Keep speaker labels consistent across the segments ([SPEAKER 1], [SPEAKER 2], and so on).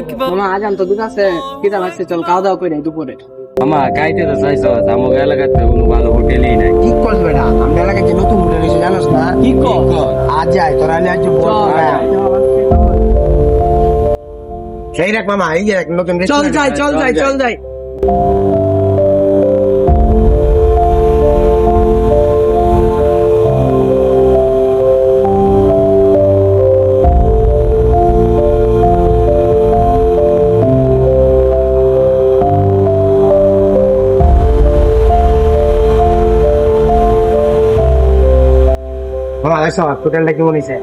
[SPEAKER 1] কান তো দুধ আছে কিটা লাগছে চল খাওয়া দাওয়া করে দুপুরে।
[SPEAKER 2] মামা খাইতে তো চাইছ আমাকে এলাকাতে কোনো ভালো হোটেলই নাই।
[SPEAKER 3] ঠিক করছ বেটা আমরা এলাকায় যে নতুন হোটেল এসে জানোস না?
[SPEAKER 1] কি কর
[SPEAKER 3] আজ যাই তোরা আজ বল সেই রাখ মামা এই যে নতুন
[SPEAKER 1] চল যাই চল যাই। চল যাই।
[SPEAKER 3] মামা দেখছ হোটেলটা কেমন হয়েছে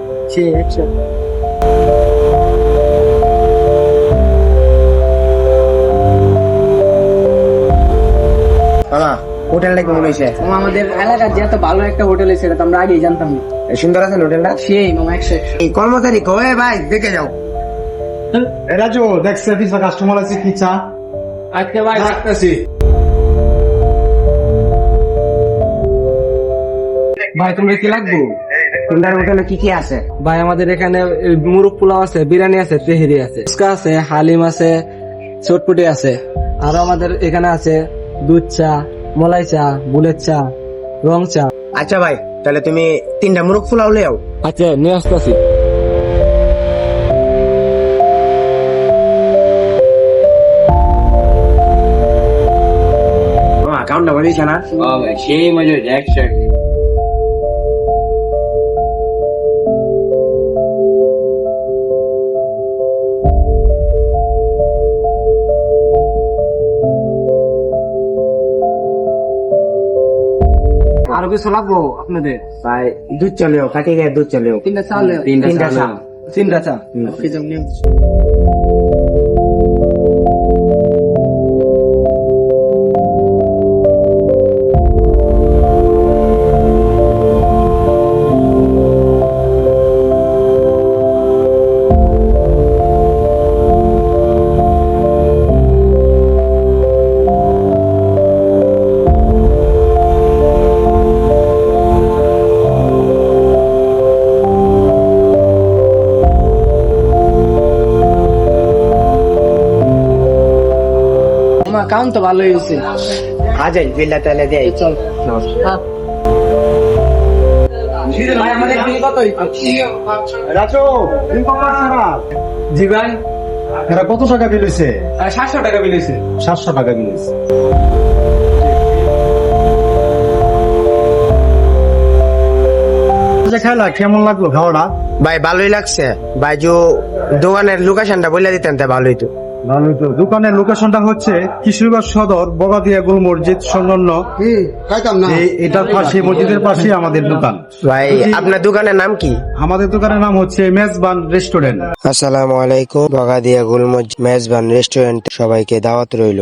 [SPEAKER 3] মামা হোটেলটা কেমন হয়েছে
[SPEAKER 1] মামা, আমাদের এলাকার যে এত ভালো একটা হোটেল আছে সেটা তো আমরা আগেই জানতাম। না
[SPEAKER 3] সুন্দর আছে হোটেলটা
[SPEAKER 1] সেই মামা একশো।
[SPEAKER 3] এই কর্মচারী কয়ে ভাই? দেখে যাও।
[SPEAKER 4] এ রাজু দেখছে পিছনে কাস্টমার আছে কি চা?
[SPEAKER 2] আজকে ভাই রাখতেছি।
[SPEAKER 1] ভাই তোমরা কি লাগবো?
[SPEAKER 3] তোমাদের হোটেলে কি কি আছে?
[SPEAKER 1] ভাই আমাদের এখানে মুরগ পোলাও আছে বিরিয়ানি আছে তেহেরি আছে ফুচকা আছে হালিম আছে চটপটি আছে। আরও আমাদের এখানে আছে দুধ চা মলাই চা বুলেট চা রং চা।
[SPEAKER 3] আচ্ছা ভাই তাহলে তুমি তিনটা মুরগ ফুলাও লেও
[SPEAKER 2] আচ্ছা নিয়ে আসতেছি।
[SPEAKER 3] কাউন্টটা বলিস না?
[SPEAKER 2] সেই মজা একশো
[SPEAKER 1] আরও কিছু লাগবো আপনাদের?
[SPEAKER 3] ভাই দুধ চলেও কাটিয়ে দুধ চলেও।
[SPEAKER 1] তিনটা চা
[SPEAKER 2] তিনটা চা।
[SPEAKER 1] তিনটা চা তো ভালো হয়েছে।
[SPEAKER 3] আজ বিল্লা তাহলে দেয়
[SPEAKER 1] চল। হ্যাঁ। ভাই আমাদের বিল কত
[SPEAKER 4] রাজু
[SPEAKER 1] জি ভাই।
[SPEAKER 4] এরা কত টাকা বিল হয়েছে
[SPEAKER 1] সাতশো টাকা বিল হয়েছে
[SPEAKER 4] সাতশো টাকা বিল হয়েছে যে কেমন লাগল খাওয়াটা?
[SPEAKER 3] ভাই ভালোই লাগছে। ভাই যে দোকানের লোকেশনটা বলে দিতেন তো ভালোই তো
[SPEAKER 4] দোকানের লোকেশনটা হচ্ছে কিশোরগঞ্জ সদর বগাদিয়া গোল মসজিদ সংলগ্ন। এটার পাশে মসজিদের পাশে আমাদের দোকান।
[SPEAKER 3] ভাই আপনার দোকানের নাম কি?
[SPEAKER 4] আমাদের দোকানের নাম হচ্ছে মেজবান রেস্টুরেন্ট।
[SPEAKER 3] আসসালামু আলাইকুম বগাদিয়া গুলমজ মেজবান রেস্টুরেন্ট। সবাইকে দাওয়াত রইল।